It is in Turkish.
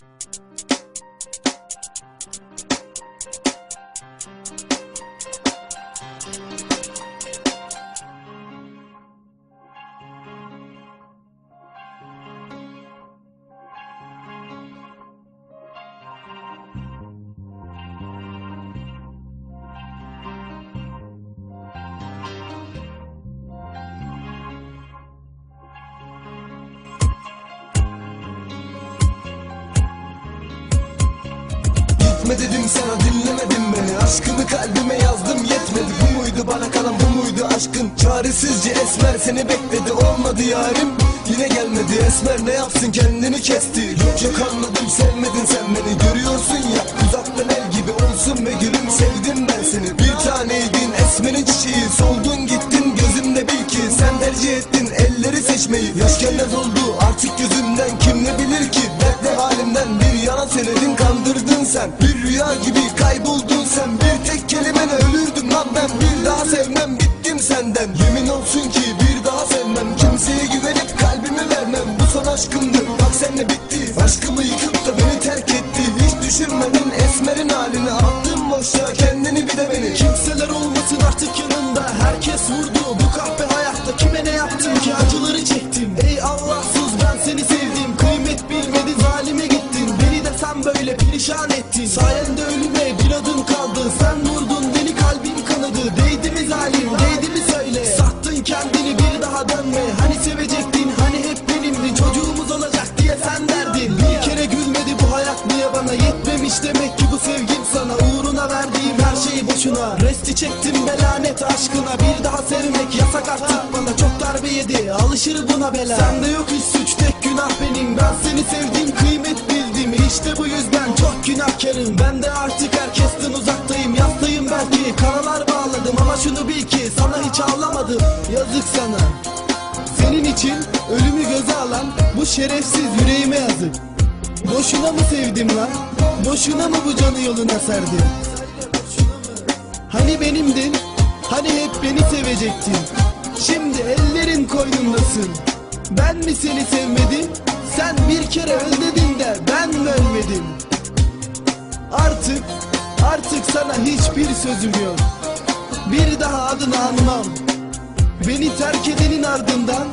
you Gitme dedim sana dinlemedin beni. Aşkını kalbime yazdım yetmedi. Bu muydu bana kalan bu muydu aşkın? Çaresizce esmer seni bekledi olmadı yarim. Yine gelmedi esmer ne yapsın kendini kesti. Yok yok anladım sevmedin sen beni. Görüyorsun ya uzaktan el gibi olsun be gülüm. Sevdim ben seni. Bir taneydin esmerin çiçeği. Soldun gittin gözümde bil ki Sen tercih ettin elleri seçmeyi. Yaş gelmez oldu artık gözümden Kim ne bilir ki dertli halimden Bir yalan söyledin kandırdın sen. Bir rüya gibi kayboldun sen. Bir tek kelimene ölürdüm lan ben. Bir daha sevmem bittim senden. Yemin olsun ki bir daha sevmem. Kimseye güvenip kalbimi vermem. Bu son aşkımdı bak senle bitti. Aşkımı yıkıp da beni terk etti. Hiç düşünmedin esmerin halini. Attın boşa kendini bir de beni. Kimseler olmasın artık yanında. Herkes vurdu bu kahpe ettin Sayende ölüme bir adım kaldı. Sen vurdun beni kalbim kanadı. Değdi mi zalim değdi mi söyle? Sattın kendini bir daha dönme. Hani sevecektin hani hep benimdi. Çocuğumuz olacak diye sen derdin. Bir kere gülmedi bu hayat niye bana? Yetmemiş demek ki bu sevgim sana. Uğruna verdiğim her şeyi boşuna. Resti çektim belanet aşkına. Bir daha sevmek yasak artık bana. Çok darbe yedi alışır buna bela. Sende yok hiç suç tek günah benim. Ben seni sevdim kıymet İşte bu yüzden çok günahkarım Ben de artık herkesten uzaktayım Yastayım belki karalar bağladım Ama şunu bil ki sana hiç ağlamadım Yazık sana senin için ölümü göze alan bu şerefsiz yüreğime yazık Boşuna mı sevdim lan? Boşuna mı bu canı yoluna serdim? Hani benimdin? Hani hep beni sevecektin? Şimdi ellerin koynundasın Ben mi seni sevmedim? Sen bir kere öl dedin Artık, artık sana hiçbir sözüm yok. Bir daha adını anmam. Beni terk edenin ardından